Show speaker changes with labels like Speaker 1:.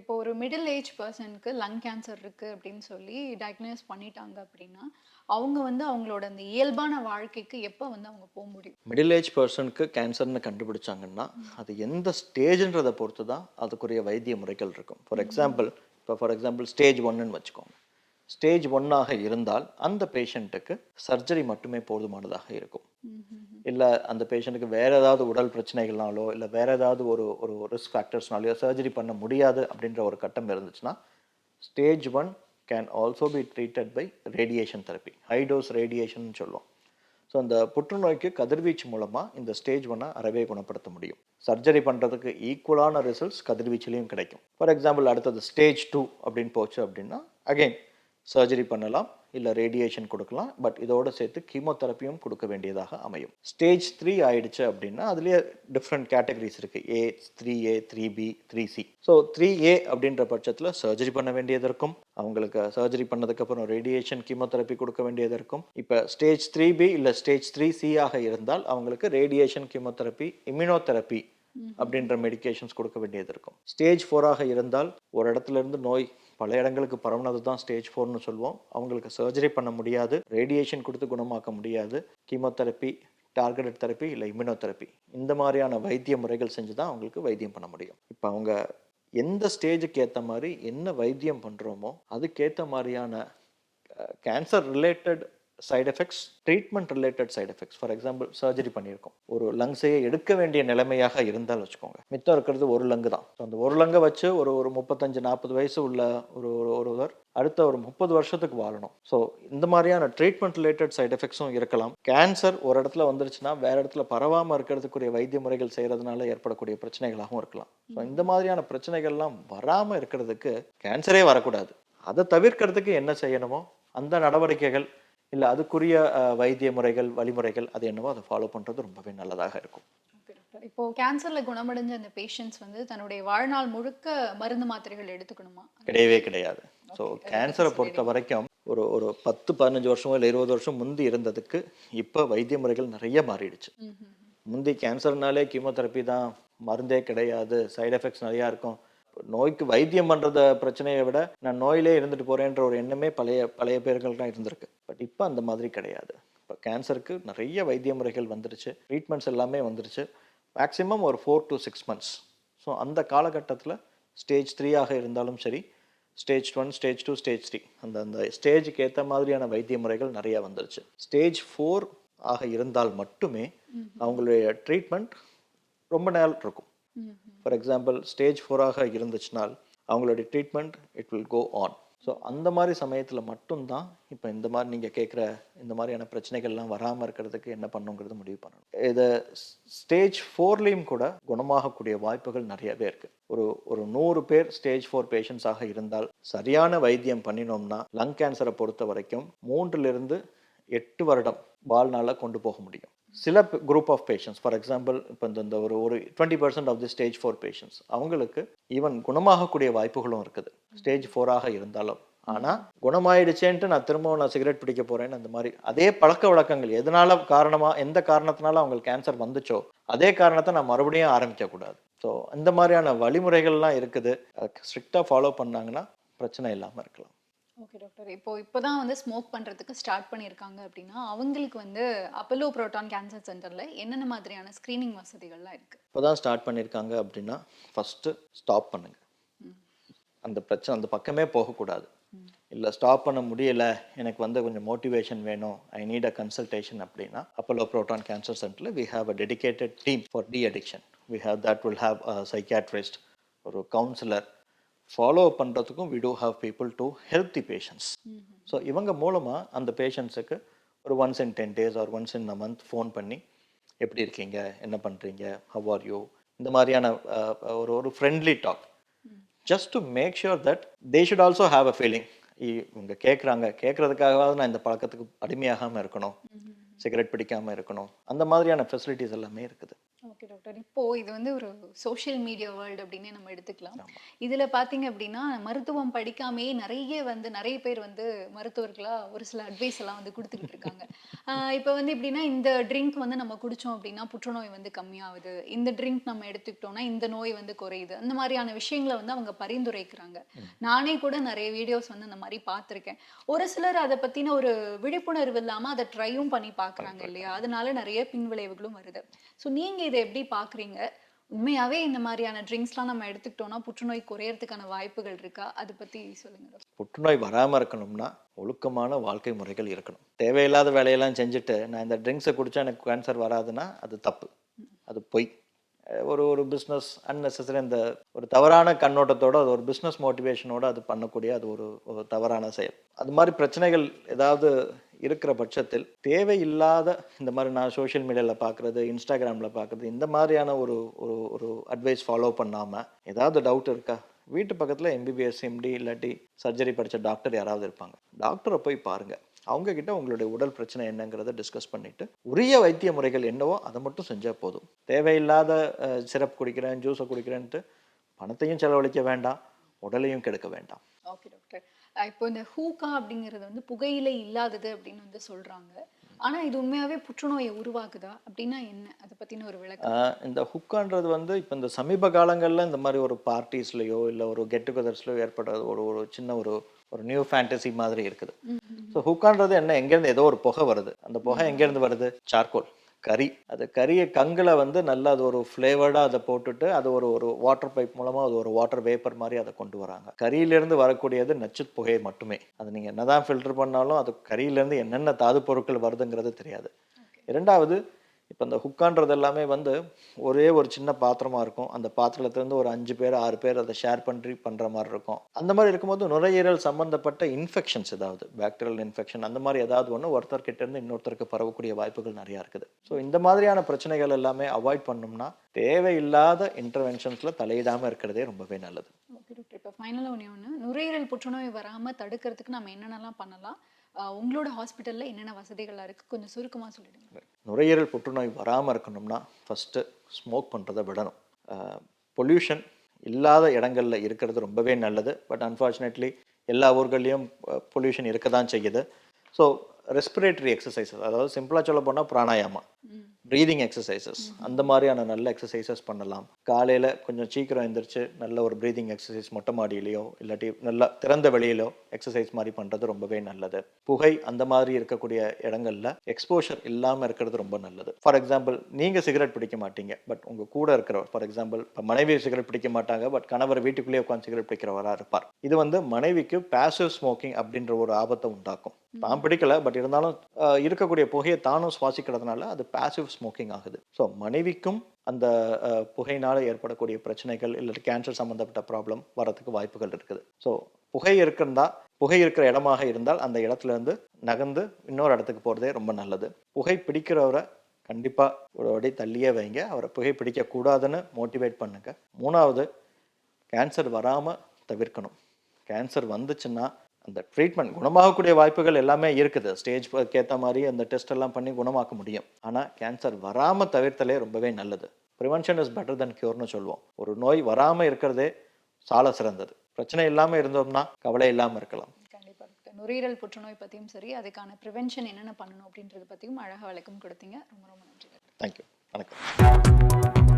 Speaker 1: இப்போ ஒரு middle age பர்சனுக்கு லங் கேன்சர் இருக்கு அப்படின்னு சொல்லி டயக்னோஸ் பண்ணிட்டாங்க அப்படின்னா அவங்க வந்து அவங்களோட அந்த இயல்பான வாழ்க்கைக்கு எப்போ வந்து அவங்க போக முடியும்?
Speaker 2: மிடில் ஏஜ் பர்சனுக்கு கேன்சர்னு கண்டுபிடிச்சாங்கன்னா அது எந்த ஸ்டேஜ்ன்றதை பொறுத்து தான் அதுக்குரிய வைத்திய முறைகள் இருக்கும். ஃபார் எக்ஸாம்பிள் இப்போ ஃபார் எக்ஸாம்பிள் ஸ்டேஜ் ஒன்னுன்னு வச்சுக்கோங்க. ஸ்டேஜ் ஒன்னாக இருந்தால் அந்த பேஷண்ட்டுக்கு சர்ஜரி மட்டுமே போதுமானதாக இருக்கும். Mm-hmm. இல்லை அந்த பேஷண்ட்டுக்கு வேறு ஏதாவது உடல் பிரச்சனைகள்னாலோ இல்லை வேறு ஏதாவது ஒரு ஒரு ரிஸ்க் ஃபேக்டர்ஸ்னாலோ சர்ஜரி பண்ண முடியாது அப்படின்ற ஒரு கட்டம் இருந்துச்சுன்னா stage one can also be treated by radiation therapy high dose radiation சொல்லுவோம். ஸோ அந்த புற்றுநோய்க்கு கதிர்வீச்சு மூலமாக இந்த ஸ்டேஜ் ஒன்னை அறவே குணப்படுத்த முடியும். சர்ஜரி பண்ணுறதுக்கு ஈக்குவலான ரிசல்ட்ஸ் கதிர்வீச்சுலேயும் கிடைக்கும். ஃபார் எக்ஸாம்பிள் அடுத்தது ஸ்டேஜ் டூ அப்படின்னு போச்சு அப்படின்னா அகைன் சர்ஜரி பண்ணலாம் இல்லை ரேடியேஷன் கொடுக்கலாம் பட் இதோட சேர்த்து கீமோதெரப்பியும் கொடுக்க வேண்டியதாக அமையும். ஸ்டேஜ் த்ரீ ஆயிடுச்சு அப்படின்னா அதுலேயே டிஃப்ரெண்ட் கேட்டகரிஸ் இருக்குது A three A three B three C so three A அப்படின்ற பட்சத்தில் சர்ஜரி பண்ண வேண்டியது இருக்கும். அவங்களுக்கு சர்ஜரி பண்ணதுக்கப்புறம் ரேடியேஷன் கீமோதெரப்பி கொடுக்க வேண்டியது இருக்கும். இப்போ ஸ்டேஜ் த்ரீ பி இல்லை ஸ்டேஜ் த்ரீ சி ஆக இருந்தால் அவங்களுக்கு ரேடியேஷன் கீமோதெரப்பி இம்யூனோதெரப்பி அப்படின்ற மெடிகேஷன்ஸ் கொடுக்க வேண்டியது இருக்கும். ஸ்டேஜ் ஃபோராக இருந்தால் ஒரு இடத்துல இருந்து நோய் பல இடங்களுக்கு பரவுனது தான் ஸ்டேஜ் ஃபோர்னு சொல்லுவோம் அவங்களுக்கு சர்ஜரி பண்ண முடியாது. ரேடியேஷன் கொடுத்து குணமாக்க முடியாது. கீமோதெரப்பி டார்கெட்டட் தெரப்பி இல்லை இம்யூனோதெரப்பி இந்த மாதிரியான வைத்திய முறைகள் செஞ்சு தான் அவங்களுக்கு வைத்தியம் பண்ண முடியும். இப்போ அவங்க எந்த ஸ்டேஜுக்கு ஏற்ற மாதிரி என்ன வைத்தியம் பண்ணுறோமோ அதுக்கேற்ற மாதிரியான cancer related side effects treatment related side effects for example surgery பண்ணியிருக்கோம். ஒரு லங்ஸையே எடுக்க வேண்டிய நிலைமையாக இருந்தால் வச்சுக்கோங்க. மித்தம் இருக்கிறது ஒரு லங்கு தான். ஸோ அந்த ஒரு லங்கை வச்சு ஒரு ஒரு முப்பத்தஞ்சு நாற்பது வயசு உள்ள ஒரு ஒரு ஒருவர் அடுத்த ஒரு முப்பது வருஷத்துக்கு வாழணும். ஸோ இந்த மாதிரியான ட்ரீட்மெண்ட் ரிலேட்டட் சைடு எஃபெக்ட்ஸும் இருக்கலாம். கேன்சர் ஒரு இடத்துல வந்துருச்சுன்னா வேற இடத்துல பரவாமல் இருக்கிறதுக்குரிய வைத்திய முறைகள் செய்கிறதுனால ஏற்படக்கூடிய பிரச்சனைகளாகவும் இருக்கலாம். ஸோ இந்த மாதிரியான பிரச்சனைகள்லாம் வராமல் இருக்கிறதுக்கு கேன்சரே வரக்கூடாது. அதை தவிர்க்கிறதுக்கு என்ன செய்யணுமோ அந்த நடவடிக்கைகள் இல்லை அதுக்குரிய வைத்திய முறைகள் வழிமுறைகள் அது என்னவோ அதை ஃபாலோ பண்ணுறது ரொம்பவே நல்லதாக இருக்கும்.
Speaker 1: இப்போ கேன்சர்ல குணமடைஞ்ச அந்த பேஷண்ட்ஸ் வந்து தன்னுடைய வாழ்நாள் முழுக்க மருந்து மாத்திரைகள் எடுத்துக்கணுமா?
Speaker 2: கிடையவே கிடையாது. ஸோ கேன்சரை பொறுத்த வரைக்கும் ஒரு ஒரு பத்து பதினஞ்சு வருஷமோ இல்லை இருபது வருஷம் முந்தி இருந்ததுக்கு இப்போ வைத்திய முறைகள் நிறைய மாறிடுச்சு. முந்தி கேன்சர்னாலே கீமோதெரப்பி தான் மருந்தே கிடையாது சைடு எஃபெக்ட்ஸ் நிறையா இருக்கும். நோய்க்கு வைத்தியம் பண்ணுறத பிரச்சனையை விட நான் நோயிலே இருந்துட்டு போகிறேன்ற ஒரு எண்ணமே பழைய பழைய பேர்கள்லாம் இருந்திருக்கு. பட் இப்போ அந்த மாதிரி கிடையாது. இப்போ கேன்சருக்கு நிறைய வைத்திய முறைகள் வந்துருச்சு. ட்ரீட்மெண்ட்ஸ் எல்லாமே வந்துருச்சு. மேக்ஸிமம் ஒரு four to six months so அந்த காலகட்டத்தில் ஸ்டேஜ் த்ரீயாக இருந்தாலும் சரி stage one stage two stage three அந்த அந்த ஸ்டேஜுக்கு ஏற்ற மாதிரியான வைத்திய முறைகள் நிறைய வந்துருச்சு. ஸ்டேஜ் ஃபோர் ஆக இருந்தால் மட்டுமே அவங்களுடைய ட்ரீட்மெண்ட் ரொம்ப நாள் இருக்கும். ஃபார் எக்ஸாம்பிள் ஸ்டேஜ் ஃபோராக இருந்துச்சுனால் அவங்களுடைய treatment it will go on so அந்த மாதிரி சமயத்தில் மட்டும்தான் இப்போ இந்த மாதிரி நீங்கள் கேட்குற இந்த மாதிரியான பிரச்சனைகள்லாம் வராமல் இருக்கிறதுக்கு என்ன பண்ணுங்கிறது முடிவு பண்ணணும். இதை ஸ்டேஜ் ஃபோர்லேயும் கூட குணமாகக்கூடிய வாய்ப்புகள் நிறையவே இருக்குது ஒரு ஒரு நூறு பேர் ஸ்டேஜ் ஃபோர் பேஷண்ட்ஸாக இருந்தால் சரியான வைத்தியம் பண்ணினோம்னா லங் கேன்சரை பொறுத்த வரைக்கும் மூன்றிலிருந்து எட்டு வருடம் வாழ்நாளாக கொண்டு போக முடியும். சில group of patients for example இப்போ இந்த இந்த ஒரு ஒரு twenty percent of the stage four patients அவங்களுக்கு ஈவன் குணமாகக்கூடிய வாய்ப்புகளும் இருக்குது. ஸ்டேஜ் ஃபோராக இருந்தாலும். ஆனால் குணமாயிடுச்சேன்ட்டு நான் திரும்பவும் நான் சிகரெட் பிடிக்க போகிறேன்னு அந்த மாதிரி அதே பழக்க வழக்கங்கள் எதனால காரணமாக எந்த காரணத்தினால அவங்களுக்கு கேன்சர் வந்துச்சோ அதே காரணத்தை நான் மறுபடியும் ஆரம்பிக்கக்கூடாது ஸோ இந்த மாதிரியான வழிமுறைகள்லாம் இருக்குது. ஸ்ட்ரிக்டாக ஃபாலோ பண்ணாங்கன்னா பிரச்சனை இல்லாமல் இருக்கலாம்.
Speaker 1: ஓகே டாக்டர் இப்போ இப்போதான் வந்து ஸ்மோக் பண்றதுக்கு ஸ்டார்ட் பண்ணியிருக்காங்க அப்படின்னா அவங்களுக்கு வந்து அப்பலோ புரோட்டான் கேன்சர் சென்டர்ல என்னென்ன மாதிரியான ஸ்கிரீனிங் வசதிகள்லாம் இருக்கு?
Speaker 2: இப்போ தான் ஸ்டார்ட் பண்ணியிருக்காங்க அப்படின்னா ஃபஸ்ட்டு ஸ்டாப் பண்ணுங்க. அந்த பிரச்சனை அந்த பக்கமே போகக்கூடாது. இல்லை ஸ்டாப் பண்ண முடியல எனக்கு வந்து கொஞ்சம் மோட்டிவேஷன் வேணும் ஐ நீட் அ கன்சல்டேஷன் அப்படின்னா அப்போலோ ப்ரோட்டான் கேன்சர் சென்டரில் we have a dedicated team for de-addiction we have that will have a psychiatrist ஒரு கவுன்சிலர் ஃபாலோ பண்ணுறதுக்கும் we do have people to help the patients so இவங்க மூலமாக அந்த பேஷண்ட்ஸுக்கு ஒரு once in ten days or once in a month phone பண்ணி எப்படி இருக்கீங்க? என்ன பண்ணுறீங்க ஹவ் ஆர் யூ இந்த மாதிரியான ஒரு ஒரு friendly talk just to make sure that they should also have a feeling இவங்க கேட்குறாங்க கேட்குறதுக்காகவாவது நான் இந்த பழக்கத்துக்கு அடிமையாகாமல் இருக்கணும். சிகரெட் பிடிக்காமல் இருக்கணும். அந்த மாதிரியான ஃபெசிலிட்டிஸ் எல்லாமே இருக்குது.
Speaker 1: ஓகே டாக்டர் இப்போ இது வந்து ஒரு சோஷியல் மீடியா வேர்ல்டு அப்படின்னே நம்ம எடுத்துக்கலாம். இதுல பாத்தீங்க அப்படின்னா மருத்துவம் படிக்காமையே நிறைய வந்து நிறைய பேர் வந்து மருத்துவர்களா ஒரு சில அட்வைஸ் எல்லாம் வந்து கொடுத்துக்கிட்டு இருக்காங்க. இப்போ வந்து எப்படின்னா இந்த ட்ரிங்க் வந்து நம்ம குடிச்சோம் அப்படின்னா புற்றுநோய் வந்து கம்மியாகுது. இந்த ட்ரிங்க் நம்ம எடுத்துக்கிட்டோம்னா இந்த நோய் வந்து குறையுது. அந்த மாதிரியான விஷயங்களை வந்து அவங்க பரிந்துரைக்கிறாங்க. நானே கூட நிறைய வீடியோஸ் வந்து அந்த மாதிரி பார்த்துருக்கேன் ஒரு சிலர் அதை பத்தின ஒரு விழிப்புணர்வு இல்லாம அதை ட்ரையும் பண்ணி பார்க்கறாங்க இல்லையா? அதனால நிறைய பின்விளைவுகளும் வருது. ஸோ நீங்க இதை எப்படி பாக்குறீங்க? உண்மையாவே இந்த மாதிரியான ட்ரிங்க்ஸ்லாம் நம்ம எடுத்துக்கிட்டோம்னா புற்றுநோய் குறையறதுக்கான வாய்ப்புகள் இருக்கா? அதை பத்தி சொல்லுங்க
Speaker 2: புற்றுநோய் வராமல் இருக்கணும்னா ஒழுக்கமான வாழ்க்கை முறைகள் இருக்கணும். தேவையில்லாத வேலையெல்லாம் செஞ்சுட்டு நான் இந்த ட்ரிங்க்ஸை குடிச்சா எனக்கு கேன்சர் வராதுன்னா அது தப்பு. அது பொய். ஒரு ஒரு பிஸ்னஸ் unnecessary இந்த ஒரு தவறான கண்ணோட்டத்தோட அது ஒரு பிஸ்னஸ் மோட்டிவேஷனோட அது பண்ணக்கூடிய அது ஒரு ஒரு தவறான செயல். அது மாதிரி பிரச்சனைகள் ஏதாவது இருக்கிற பட்சத்தில் தேவையில்லாத இந்த மாதிரி நான் சோஷியல் மீடியாவில் பார்க்குறது இன்ஸ்டாகிராமில் பார்க்குறது இந்த மாதிரியான ஒரு ஒரு ஒரு அட்வைஸ் ஃபாலோ பண்ணாமல் ஏதாவது டவுட் இருக்கா? வீட்டு பக்கத்தில் எம்பிபிஎஸ் எம்டி இல்லாட்டி சர்ஜரி படித்த டாக்டர் யாராவது இருப்பாங்க. டாக்டரை போய் பாருங்கள் அவங்கக்கிட்ட உங்களுடைய உடல் பிரச்சனை என்னங்கிறத டிஸ்கஸ் பண்ணிவிட்டு உரிய வைத்திய முறைகள் என்னவோ அதை மட்டும் செஞ்சால் போதும். தேவையில்லாத சிரப் குடிக்கிறேன் ஜூஸை குடிக்கிறேன்ட்டு பணத்தையும் செலவழிக்க வேண்டாம் உடலையும் கெடுக்க வேண்டாம்.
Speaker 1: ஓகே டாக்டர் இப்போ இந்த ஹூக்கா அப்படிங்கிறது வந்து புகையிலை இல்லாதது அப்படின்னு வந்து சொல்றாங்க. ஆனா இது உண்மையாவே புற்றுநோயை உருவாக்குதா? அப்படின்னா என்ன? அதை பத்தின ஒரு விளக்கம்.
Speaker 2: இந்த ஹுக்கான்றது வந்து இப்போ இந்த சமீப காலங்களில் இந்த மாதிரி ஒரு பார்ட்டிஸ்லையோ இல்லை ஒரு கெட் டுகெதர்ஸ்லையோ ஏற்படுறது ஒரு ஒரு சின்ன ஒரு ஒரு நியூ ஃபேண்டசி மாதிரி இருக்குது. ஸோ ஹுக்கான்றது என்ன? எங்கேருந்து ஏதோ ஒரு புகை வருது. அந்த புகை எங்கேருந்து வருது? சார்கோல். கறி. அது கறியை கங்கில் வந்து நல்லா அது ஒரு ஃப்ளேவர்டாக அதை போட்டுட்டு அது ஒரு ஒரு வாட்டர் பைப் மூலமாக அது ஒரு வாட்டர் வேப்பர் மாதிரி அதை கொண்டு வராங்க. கறியிலேருந்து வரக்கூடியது நச்சு புகை மட்டுமே. அது நீங்கள் என்னதான் ஃபில்டர் பண்ணாலும் அது கறியிலேருந்து என்னென்ன தாது பொருட்கள் வருதுங்கிறது தெரியாது. இரண்டாவது இப்போ இந்த ஹுக்கான்றது எல்லாமே வந்து ஒரே ஒரு சின்ன பாத்திரமாக இருக்கும். அந்த பாத்திரத்துலேருந்து ஒரு அஞ்சு பேர் ஆறு பேர் அதை ஷேர் பண்ணி பண்ணுற மாதிரி இருக்கும். அந்த மாதிரி இருக்கும்போது நுரையீரல் சம்மந்தப்பட்ட இன்ஃபெக்ஷன்ஸ் ஏதாவது பாக்டீரியல் இன்ஃபெக்ஷன் அந்த மாதிரி ஏதாவது ஒன்று ஒருத்தர்கிட்ட இருந்து இன்னொருத்தருக்கு பரவக்கூடிய வாய்ப்புகள் நிறையா இருக்குது. ஸோ இந்த மாதிரியான பிரச்சனைகள் எல்லாமே அவாய்ட் பண்ணோம்னா தேவையில்லாத இன்டர்வென்ஷன்ஸில் தலையிடாமல் இருக்கிறதே ரொம்பவே நல்லது.
Speaker 1: ஓகே இப்போ ஃபைனலாக ஒன்று ஒன்று நுரையீரல் புற்றுநோய் வராமல் தடுக்கிறதுக்கு நம்ம என்னென்னலாம் பண்ணலாம்? உங்களோட ஹாஸ்பிட்டலில் என்னென்ன வசதிகள்லாம் இருக்குது கொஞ்சம் சுருக்கமாக சொல்லிடுங்க.
Speaker 2: நுரையீரல் புற்றுநோய் வராமல் இருக்கணும்னா ஃபஸ்ட்டு ஸ்மோக் பண்ணுறதை விடணும். பொல்யூஷன் இல்லாத இடங்களில் இருக்கிறது ரொம்பவே நல்லது. பட் அன்ஃபார்ச்சுனேட்லி எல்லா ஊர்கள்லேயும் பொல்யூஷன் இருக்க தான் செய்யுது. ஸோ ரெஸ்பிரேட்டரி எக்ஸசைசஸ் அதாவது சிம்பிளாக சொல்ல போனால் பிராணாயாமம். ப்ரீதிங் எக்ஸசைசஸ் அந்த மாதிரியான நல்ல எக்ஸசைசஸ் பண்ணலாம். காலையில் கொஞ்சம் சீக்கிரம் எந்திரிச்சு நல்ல ஒரு ப்ரீதிங் எக்ஸசைஸ் மொட்டை மாடியிலையோ இல்லாட்டி நல்லா திறந்த வெளியிலோ எக்ஸசைஸ் மாதிரி பண்ணுறது ரொம்பவே நல்லது. புகை அந்த மாதிரி இருக்கக்கூடிய இடங்கள்ல எக்ஸ்போஷர் இல்லாமல் இருக்கிறது ரொம்ப நல்லது. ஃபார் எக்ஸாம்பிள் நீங்கள் சிகரெட் பிடிக்க மாட்டீங்க பட் உங்கள் கூட இருக்கிறவர் ஃபார் எக்ஸாம்பிள் இப்போ மனைவி சிகரெட் பிடிக்க மாட்டாங்க பட் கணவர் வீட்டுக்குள்ளேயே உட்காந்து சிகரெட் பிடிக்கிறவராக இருப்பார். இது வந்து மனைவிக்கு பாசிவ் ஸ்மோக்கிங் அப்படின்ற ஒரு ஆபத்தை உண்டாக்கும். தான் பிடிக்கல பட் இருந்தாலும் இருக்கக்கூடிய புகையை தானும் சுவாசிக்கிறதுனால அது பாசிவ் ஸ்மோக்கிங் ஆகுது. ஸோ மனைவிக்கும் அந்த புகையினால் ஏற்படக்கூடிய பிரச்சனைகள் இல்லை கேன்சர் சம்மந்தப்பட்ட ப்ராப்ளம் வரதுக்கு வாய்ப்புகள் இருக்குது. ஸோ புகை இருக்கிறதா புகை இருக்கிற இடமாக இருந்தால் அந்த இடத்துல இருந்து நகர்ந்து இன்னொரு இடத்துக்கு போகிறதே ரொம்ப நல்லது. புகை பிடிக்கிறவரை கண்டிப்பாக ஒரு வாட்டி தள்ளியே வைங்க. அவரை புகை பிடிக்கக்கூடாதுன்னு மோட்டிவேட் பண்ணுங்க. மூணாவது கேன்சர் வராமல் தவிர்க்கணும். கேன்சர் வந்துச்சுன்னா அந்த ட்ரீட்மெண்ட் குணமாகக்கூடிய வாய்ப்புகள் எல்லாமே இருக்குது. ஸ்டேஜ் ஏற்ற மாதிரி அந்த டெஸ்ட் எல்லாம் பண்ணி குணமாக்க முடியும். ஆனால் கேன்சர் வராமல் தவிர்த்தலே ரொம்பவே நல்லது. ப்ரிவென்ஷன் இஸ் பெட்டர் than க்யூர்னு சொல்லுவோம். ஒரு நோய் வராமல் இருக்கிறதே சால சிறந்தது. பிரச்சனை இல்லாமல் இருந்தோம்னா கவலை இல்லாமல் இருக்கலாம்.
Speaker 1: நுரையீரல் புற்றுநோய் பத்தியும் சரி அதுக்கான ப்ரிவென்ஷன் என்னென்ன பண்ணணும் அப்படின்றத பத்தியும் அழகா விளக்கம் கொடுத்தீங்க. ரொம்ப ரொம்ப நன்றி
Speaker 2: தேங்க்யூ வணக்கம்.